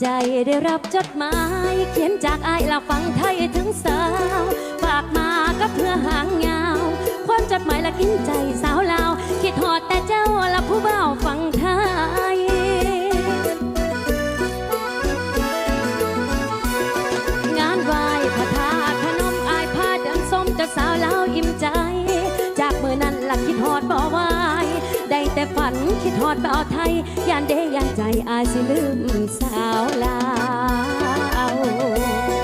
ใจได้รับจดหมาย เขียนจากอายละฟังไทยถึงสาวฝากมาก็เพื่อหางยาว ความจดหมายละกินใจสาวลาว คิดหอดแต่เจ้าละผู้เบา แต่ฝันคิดทอดบ่าวไทยยานเดยานใจอาสิลืมสาวลาว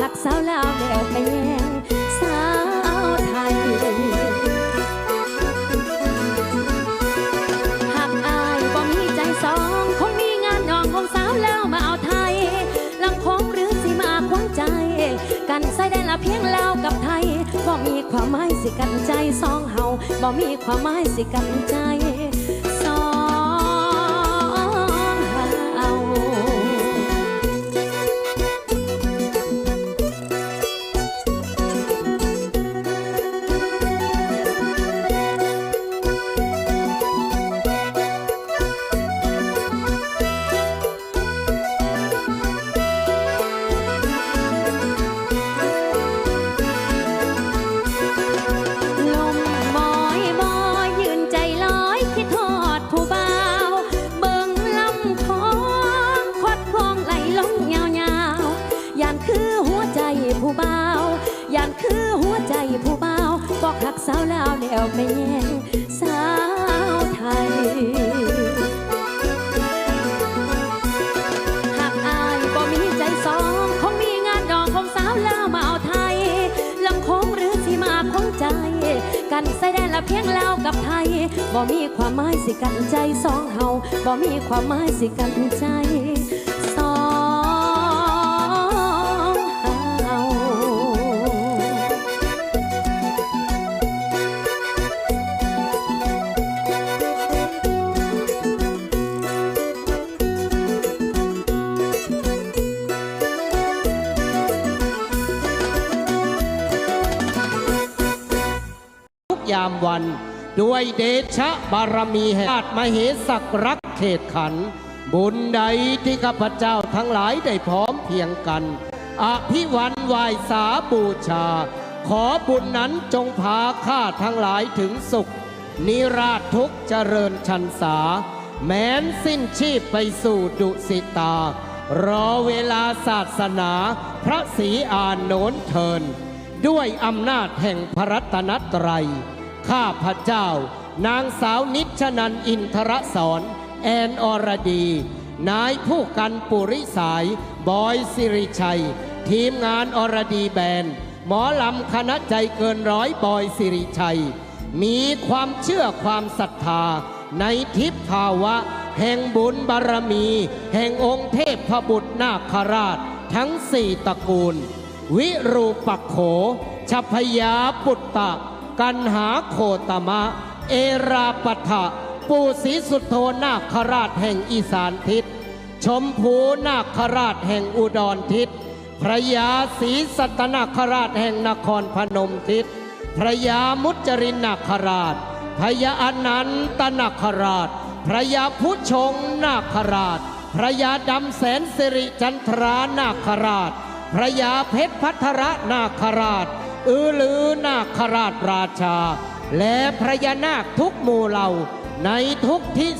หักสาวลาวแล้วไปแย่งสาวไทยหากอายบ่มีใจสองคงมีงานน้องของสาวแล้วมาเอาไทยลำคงหรือสิมาคว้างใจ กันใส่ได้ละเพียงลาวกับไทยบ่มีความหมายสิกันใจสองเฮาบ่มีความหมายสิกันใจางคือหัวใจผู้เบาบอกหักสาวลาวแล้วไม่แย่งสาวไทยหากอายบ่มีใจสองคงมีงานดองของสาวลาวมาเอาไทยลำโคงหรือสีมาคงใจ กันใส่ได้ละเพียงลาวกับไทยบ่มีความหมายสิกันใจสองเฮาบ่มีความหมายสิกันใจ ยามวัน ด้วยเดชะบารมีแห่งราชมเหสักรักเขตขัน บุญใดที่ข้าพเจ้าทั้งหลายได้พร้อมเพียงกัน อภิวันวายสาบูชา ขอบุญนั้นจงพาข้าทั้งหลายถึงสุข นิราชทุกเจริญชันษา แม้นสิ้นชีพไปสู่ดุสิตารอเวลาศาสนา พระศรีอานโนนเทิน ด้วยอำนาจแห่งพระรัตนตรัย ข้าพระเจ้า นางสาวนิชนันอินทรสอนแอนอรดี นายผู้กันปุริสาย บอยสิริชัย ทีมงานอรดีแบนหมอลำคณะใจเกินร้อยบอยสิริชัย มีความเชื่อความศรัทธา ในทิพภาวะ แห่งบุญบารมี แห่งองค์เทพพบุตรนาคราช ทั้งสี่ตระกูล วิรูปักโขชัพยาปุตตะ กันหาโคตมะ เอราปทะปูศรีสุโธนาคราชแห่งอีสานทิศ ชมพูนาคราชแห่งอุดรทิศ พระยาศรีสัตนาคราชแห่งนครพนมทิศ พระยามุจรินนาคราชพระยาอนันตนาคราช พระยาพุชงนาคราช พระยาดำแสนสิริจันทรานาคราช พระยาเพชรพัทรนาคราช อือลือนาคราชราชา และพระยานาคทุกหมู่เหล่าในทุกที่